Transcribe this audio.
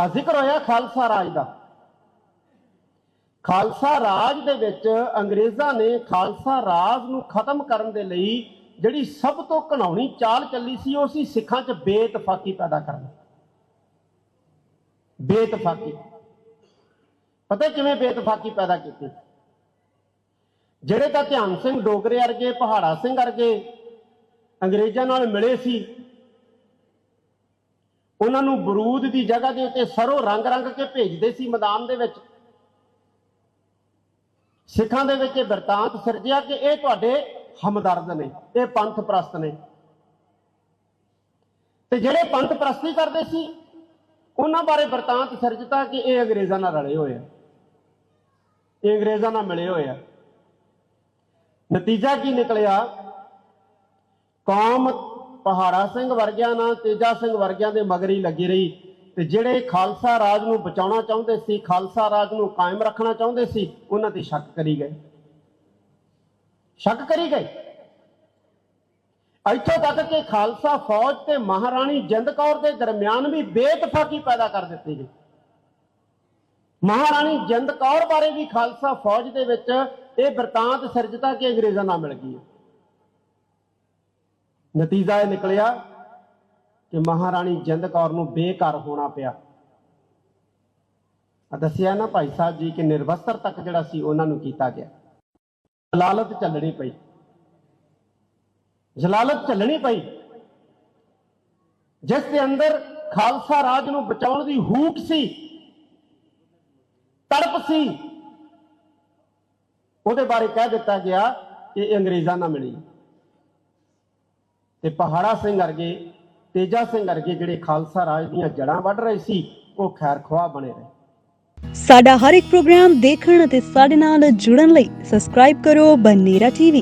ਆ ਜ਼ਿਕਰ ਹੋਇਆ ਖਾਲਸਾ ਰਾਜ ਦਾ। ਖਾਲਸਾ ਰਾਜ ਦੇ ਵਿੱਚ ਅੰਗਰੇਜ਼ਾਂ ਨੇ ਖਾਲਸਾ ਰਾਜ ਨੂੰ ਖਤਮ ਕਰਨ ਦੇ ਲਈ ਜਿਹੜੀ ਸਭ ਤੋਂ ਘਣਾਉਣੀ ਚਾਲ ਚੱਲੀ ਸੀ, ਉਹ ਸੀ ਸਿੱਖਾਂ 'ਚ ਬੇਇਤਫਾਕੀ ਪੈਦਾ ਕਰਨਾ। ਬੇਇਤਫਾਕੀ। ਪਤਾ ਕਿਵੇਂ ਬੇਇਤਫਾਕੀ ਪੈਦਾ ਕੀਤੀ? ਜਿਹੜੇ ਤਾਂ ਧਿਆਨ ਸਿੰਘ ਡੋਗਰੇ ਵਰਗੇ, ਪਹਾੜਾ ਸਿੰਘ ਵਰਗੇ ਅੰਗਰੇਜ਼ਾਂ ਨਾਲ ਮਿਲੇ ਸੀ ਉਹਨਾਂ ਨੂੰ ਬਰੂਦ ਦੀ ਜਗ੍ਹਾ ਦੇ ਉੱਤੇ ਸਰੋਂ ਰੰਗ ਰੰਗ ਕੇ ਭੇਜਦੇ ਸੀ ਮੈਦਾਨ ਦੇ ਵਿੱਚ। ਸਿੱਖਾਂ ਦੇ ਵਿੱਚ ਇਹ ਵਰਤਾਂਤ ਸਿਰਜਿਆ ਕਿ ਇਹ ਤੁਹਾਡੇ ਹਮਦਰਦ ਨੇ, ਇਹ ਪੰਥ ਪ੍ਰਸਤ ਨੇ। ਤੇ ਜਿਹੜੇ ਪੰਥ ਪ੍ਰਸਤੀ ਕਰਦੇ ਸੀ, ਉਹਨਾਂ ਬਾਰੇ ਵਰਤਾਂਤ ਸਿਰਜਤਾ ਕਿ ਇਹ ਅੰਗਰੇਜ਼ਾਂ ਨਾਲ ਰਲੇ ਹੋਏ ਆ। ਇਹ ਅੰਗਰੇਜ਼ਾਂ ਨਾਲ ਮਿਲੇ ਹੋਏ ਆ। ਨਤੀਜਾ ਕੀ ਨਿਕਲਿਆ? ਕੌਮ ਪਹਾੜਾ ਸਿੰਘ ਵਰਗਿਆਂ ਨਾਲ ਤੇਜਾ ਸਿੰਘ ਵਰਗਿਆਂ ਦੇ ਮਗਰੀ ਹੀ ਲੱਗੀ ਰਹੀ। ਤੇ ਜਿਹੜੇ ਖਾਲਸਾ ਰਾਜ ਨੂੰ ਬਚਾਉਣਾ ਚਾਹੁੰਦੇ ਸੀ, ਖਾਲਸਾ ਰਾਜ ਨੂੰ ਕਾਇਮ ਰੱਖਣਾ ਚਾਹੁੰਦੇ ਸੀ, ਉਹਨਾਂ ਤੇ ਸ਼ੱਕ ਕਰੀ ਗਏ। ਸ਼ੱਕ ਕਰੀ ਗਏ। ਇੱਥੋਂ ਤੱਕ ਕਿ ਖਾਲਸਾ ਫੌਜ ਤੇ ਮਹਾਰਾਣੀ ਜਿੰਦ ਕੌਰ ਦੇ ਦਰਮਿਆਨ ਵੀ ਬੇਤਫਾਕੀ ਪੈਦਾ ਕਰ ਦਿੱਤੀ ਗਈ। ਮਹਾਰਾਣੀ ਜਿੰਦ ਕੌਰ ਬਾਰੇ ਵੀ ਖਾਲਸਾ ਫੌਜ ਦੇ ਵਿੱਚ ਇਹ ਵਰਤਾਂਤ ਸਿਰਜਤਾ ਕਿ ਅੰਗਰੇਜ਼ਾਂ ਨਾਲ ਮਿਲ ਗਈ ਹੈ। ਨਤੀਜਾ ਇਹ ਨਿਕਲਿਆ ਕਿ ਮਹਾਰਾਣੀ ਜਿੰਦ ਕੌਰ ਨੂੰ ਬੇਘਰ ਹੋਣਾ ਪਿਆ। ਆ ਦੱਸਿਆ ਨਾ ਭਾਈ ਸਾਹਿਬ ਜੀ ਕਿ ਨਿਰਵਸਤਰ ਤੱਕ ਜਿਹੜਾ ਸੀ ਉਹਨਾਂ ਨੂੰ ਕੀਤਾ ਗਿਆ। ਜਲਾਲਤ ਚੱਲਣੀ ਪਈ। ਜਲਾਲਤ ਚੱਲਣੀ ਪਈ। ਜਿਸ ਦੇ ਅੰਦਰ ਖਾਲਸਾ ਰਾਜ ਨੂੰ ਬਚਾਉਣ ਦੀ ਹੂਕ ਸੀ, ਤੜਪ ਸੀ, ਉਹਦੇ ਬਾਰੇ ਕਹਿ ਦਿੱਤਾ ਗਿਆ ਕਿ ਇਹ ਅੰਗਰੇਜ਼ਾਂ ਨਾਲ ਮਿਲੀ। ਤੇ ਪਹਾੜਾ ਸਿੰਘ ਵਰਗੇ, ਤੇਜਾ ਸਿੰਘ ਵਰਗੇ ਜਿਹੜੇ ਖਾਲਸਾ ਰਾਜ ਦੀਆਂ ਜੜਾਂ ਵੱਢ ਰਹੇ ਸੀ, ਉਹ ਖੈਰ ਖੁਆਹ ਬਣੇ ਰਹੇ। ਸਾਡਾ ਹਰ ਇੱਕ ਪ੍ਰੋਗਰਾਮ ਦੇਖਣ ਅਤੇ ਸਾਡੇ ਨਾਲ ਜੁੜਨ ਲਈ ਸਬਸਕ੍ਰਾਈਬ ਕਰੋ ਬਨੇਰਾ ਟੀਵੀ